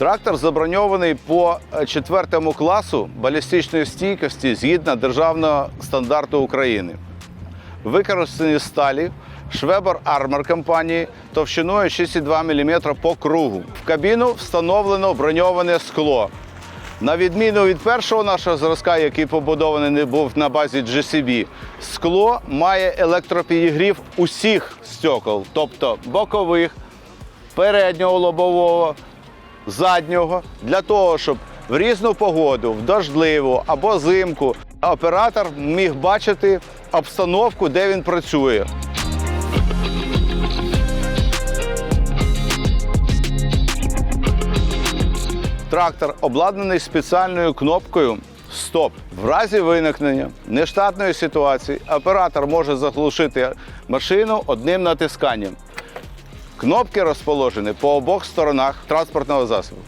Трактор заброньований по е, четвертому класу балістичної стійкості згідно державного стандарту України. Використані сталі Швебер Армор компанії товщиною 6,2 мм по кругу. В кабіну встановлено броньоване скло. На відміну від першого нашого зразка, який побудований не був на базі GCB, скло має електропідігрів усіх стекол, тобто бокових, переднього лобового, заднього, для того, щоб в різну погоду, в дождливу або зимку, оператор міг бачити обстановку, де він працює. Трактор обладнаний спеціальною кнопкою Стоп. В разі виникнення нештатної ситуації оператор може заглушити машину одним натисканням. Кнопки розположені по обох сторонах транспортного засобу.